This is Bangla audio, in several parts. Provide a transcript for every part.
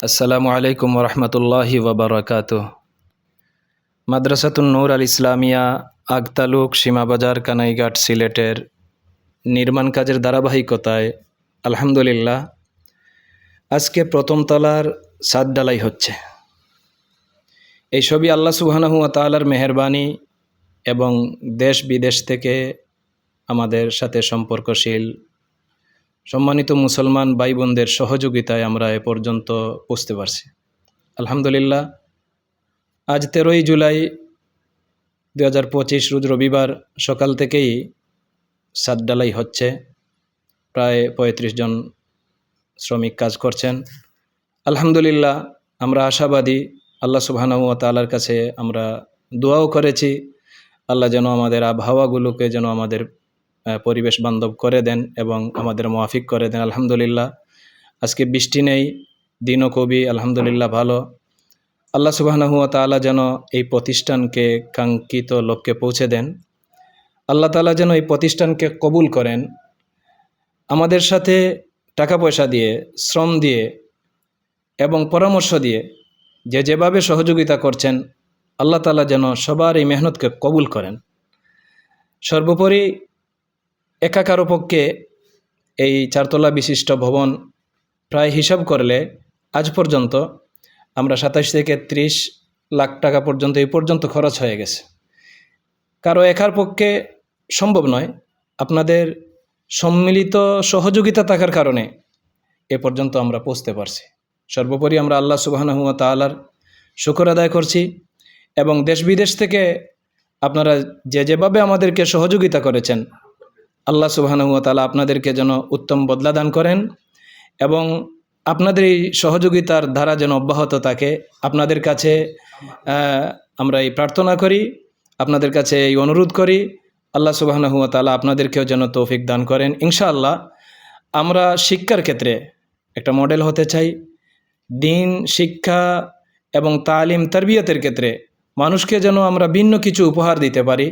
আসসালামু আলাইকুম রহমতুল্লাহি ওবরাকাত মাদ্রাসাতুন নূর আল ইসলামিয়া, আগতালুক সীমাবাজার, কানাইঘাট, সিলেটের নির্মাণ কাজের ধারাবাহিকতায় আলহামদুলিল্লাহ আজকে প্রথম তলার সাদ ডালাই হচ্ছে। এই সবই আল্লাহ সুবহানাহু ওয়া তাআলার মেহেরবানি এবং দেশ বিদেশ থেকে আমাদের সাথে সম্পর্কশীল সম্মানিত মুসলমান ভাই বোনদের সহযোগিতায় আমরা এ পর্যন্ত পৌঁছতে পারছি। আলহামদুলিল্লাহ, আজ তেরোই জুলাই দু হাজার পঁচিশ রোজ রবিবার সকাল থেকেই সাত ডালাই হচ্ছে। প্রায় পঁয়ত্রিশ জন শ্রমিক কাজ করছেন। আলহামদুলিল্লাহ, আমরা আশাবাদী আল্লাহ সুবহানাহু ওয়া কাছে আমরা দোয়াও করেছি। আল্লাহ যেন আমাদের আবহাওয়াগুলোকে যেন আমাদের পরিবেশ বান্ধব করে দেন এবং আমাদের মাফিক করে দেন, আলহামদুলিল্লাহ। আজকে বৃষ্টি নেই, দিনও কবি আলহামদুলিল্লাহ ভালো। আল্লাহ সুবাহানাহু ওয়া তাআলা যেন এই প্রতিষ্ঠানকে কাঙ্ক্ষিত লক্ষ্যে পৌঁছে দেন। আল্লাহ তাআলা যেন এই প্রতিষ্ঠানকে কবুল করেন। আমাদের সাথে টাকা পয়সা দিয়ে, শ্রম দিয়ে এবং পরামর্শ দিয়ে যে যেভাবে সহযোগিতা করছেন, আল্লাহ তাআলা যেন সবার এই মেহনতকে কবুল করেন। সর্বোপরি একা কারও পক্ষে এই চারতলা বিশিষ্ট ভবন প্রায় হিসাব করলে আজ পর্যন্ত আমরা সাতাশ থেকে ত্রিশ লাখ টাকা পর্যন্ত এই পর্যন্ত খরচ হয়ে গেছে। কারও একার পক্ষে সম্ভব নয়। আপনাদের সম্মিলিত সহযোগিতা থাকার কারণে এ পর্যন্ত আমরা পৌঁছতে পারছি। সর্বোপরি আমরা আল্লাহ সুবাহানহু তাআলার শুকর আদায় করছি এবং দেশ বিদেশ থেকে আপনারা যে যেভাবে আমাদেরকে সহযোগিতা করেছেন আল্লাহ সুবাহানহু তাআলা আপনাদেরকে যেন উত্তম বদলা দান করেন এবং আপনাদের এই সহযোগিতার ধারা যেন অব্যাহত থাকে। আপনাদের কাছে আমরা এই প্রার্থনা করি, আপনাদের কাছে এই অনুরোধ করি, আল্লাহ সুবাহানহু তাআলা আপনাদেরকেও যেন তৌফিক দান করেন। ইনশাআল্লাহ, আমরা শিক্ষার ক্ষেত্রে একটা মডেল হতে চাই। দিন, শিক্ষা এবং তালিম, তরবিয়তের ক্ষেত্রে মানুষকে যেন আমরা ভিন্ন কিছু উপহার দিতে পারি।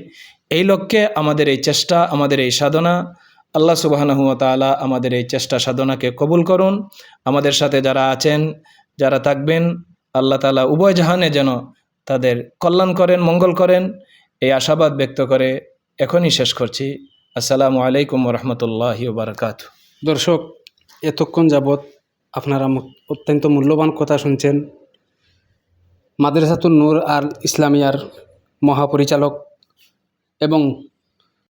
এই লক্ষ্যে আমাদের এই চেষ্টা, আমাদের এই সাধনা। আল্লাহ সুবাহানহু তাআলা আমাদের এই চেষ্টা, সাধনাকে কবুল করুন। আমাদের সাথে যারা আছেন, যারা থাকবেন, আল্লাহ তাআলা উভয় জাহানে যেন তাদের কল্যাণ করেন, মঙ্গল করেন। এই আশাবাদ ব্যক্ত করে এখনই শেষ করছি। আসসালামু আলাইকুম রহমতুল্লাহি বারকাত। দর্শক, এতক্ষণ যাবৎ আপনারা অত্যন্ত মূল্যবান কথা শুনছেন। মাদ্রাসাতুল নূর আর ইসলামিয়ার মহাপরিচালক এবং